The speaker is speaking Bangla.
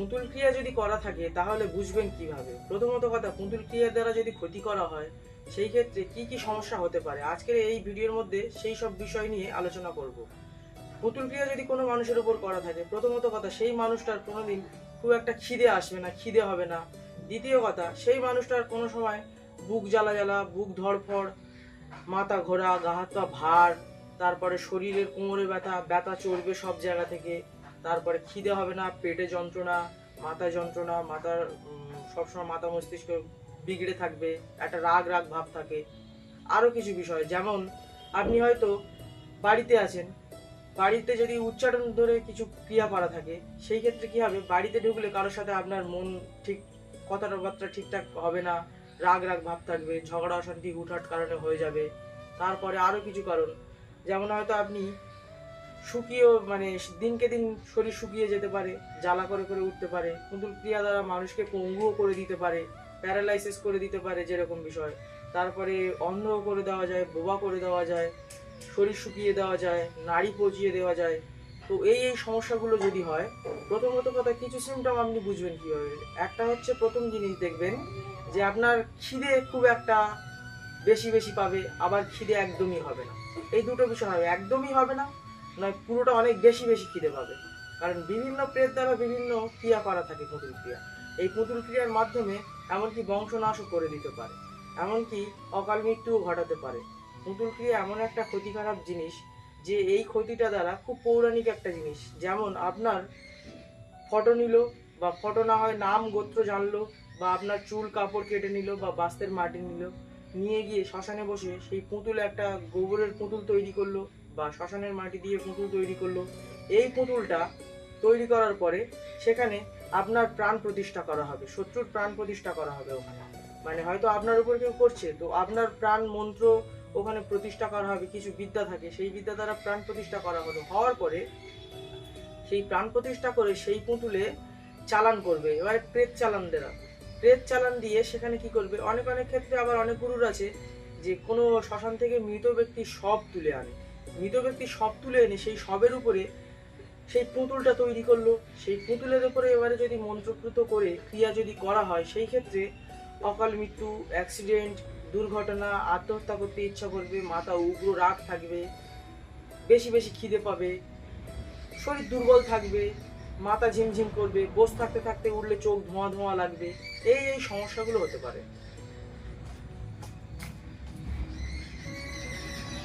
পুতুল ক্রিয়া যদি করা থাকে, তাহলে বুঝবেন কীভাবে? প্রথমত কথা, পুতুল ক্রিয়ার দ্বারা যদি ক্ষতি করা হয়, সেই ক্ষেত্রে কি কি সমস্যা হতে পারে? আজকের এই ভিডিওর মধ্যে সেই সব বিষয় নিয়ে আলোচনা করব। পুতুল ক্রিয়া যদি কোনো মানুষের উপর করা থাকে, প্রথমত কথা, সেই মানুষটার কোনোদিন খুব একটা খিদে আসবে না, খিদে হবে না। দ্বিতীয় কথা, সেই মানুষটার কোনো সময় বুক জ্বালা জ্বালা, বুক ধড়ফড়, মাথা ঘোরা, গা হাত পা ভার, তারপরে শরীরের কোমরে ব্যথা ব্যথা চড়বে সব জায়গা থেকে তারপরে খিদে হবে না, পেটে যন্ত্রণা, মাথা যন্ত্রণা মাথার সবসময় মাথা মস্তিষ্ক বিগড়ে থাকবে, একটা রাগ রাগ ভাব থাকে। আরও কিছু বিষয়, যেমন আপনি হয়তো বাড়িতে আছেন, বাড়িতে যদি উচ্চারণ ধরে কিছু ক্রিয়া করা থাকে, সেই ক্ষেত্রে কি হবে? বাড়িতে ঢুকলে কারোর সাথে আপনার মন ঠিক, কথাবার্তা ঠিকঠাক হবে না, রাগ রাগ ভাব থাকবে, ঝগড়া অশান্তি হুটহাট কারণে হয়ে যাবে। তারপরে আরও কিছু কারণ, যেমন হয়তো আপনি শুকিয়েও মানে দিনকে দিন শরীর শুকিয়ে যেতে পারে, জ্বালা করে করে উঠতে পারে পুতুল ক্রিয়া দ্বারা মানুষকে পঙ্গুও করে দিতে পারে, প্যারালাইসিস করে দিতে পারে যেরকম বিষয়। তারপরে অন্ধ করে দেওয়া যায়, বোবা করে দেওয়া যায়, শরীর শুকিয়ে দেওয়া যায়, নাড়ি পচিয়ে দেওয়া যায়। তো এই এই সমস্যাগুলো যদি হয়, প্রথমত কথা কিছু সিমটম আপনি বুঝবেন কীভাবে? একটা হচ্ছে প্রথম জিনিস দেখবেন যে আপনার খিদে খুব একটা বেশি বেশি পাবে, আবার খিদে একদমই হবে না। এই দুটো বিষয় হবে, একদমই হবে না নয় পুরোটা অনেক বেশি বেশি খিদে পাবে। কারণ বিভিন্ন প্রেত দ্বারা বিভিন্ন ক্রিয়া করা থাকে পুতুল ক্রিয়া। এই পুতুল ক্রিয়ার মাধ্যমে এমনকি বংশনাশও করে দিতে পারে। এমনকি অকাল মৃত্যুও ঘটাতে পারে। পুতুল ক্রিয়া এমন একটা ক্ষতিকারক জিনিস যে এই ক্ষতিটা দ্বারা খুব পৌরাণিক একটা জিনিস। যেমন আপনার ফটো নিল বা ফটো না হয় নাম গোত্র জানলো বা আপনার চুল কাপড় কেটে নিল বা বাস্তের মাটি নিল। নিয়ে গিয়ে শ্মশানে বসে সেই পুতুল একটা গোবরের পুতুল তৈরি করল। বা শ্মশানের মাটি দিয়ে পুতুল তৈরি করল। এই পুতুলটা তৈরি করার পরে সেখানে আপনার প্রাণ প্রতিষ্ঠা করা হবে, শত্রুর প্রাণ প্রতিষ্ঠা করা হবে ওখানে। মানে হয়তো আপনার উপর কেউ করছে, তো আপনার প্রাণ মন্ত্র ওখানে প্রতিষ্ঠা করা হবে, কিছু বিদ্যা থাকে, সেই বিদ্যা দ্বারা প্রাণ প্রতিষ্ঠা করা হলো। হওয়ার পরে সেই প্রাণ প্রতিষ্ঠা করে সেই পুতুলে চালান করবে, এবার প্রেত চালান দেওয়া। প্রেত চালান দিয়ে সেখানে কি করবে? অনেক অনেক ক্ষেত্রে আবার অনেক গুরুর আছে যে কোনো শ্মশান থেকে মৃত ব্যক্তি সব তুলে আনে। মৃত ব্যক্তি সব তুলে এনে সেই সবের উপরে সেই পুতুলটা তৈরি করল। সেই পুতুলের উপরে এবারে যদি মন্ত্রপ্রুত করে ক্রিয়া যদি করা হয়, সেই ক্ষেত্রে অকাল মৃত্যু অ্যাক্সিডেন্ট দুর্ঘটনা, আত্মহত্যা করতে ইচ্ছা করবে, মাথা উগ্র রাগ থাকবে, বেশি বেশি খিদে পাবে, শরীর দুর্বল থাকবে, মাথা ঝিমঝিম করবে, বস থাকতে থাকতে উঠলে চোখ ধোঁয়া ধোঁয়া লাগবে, এই এই সমস্যাগুলো হতে পারে।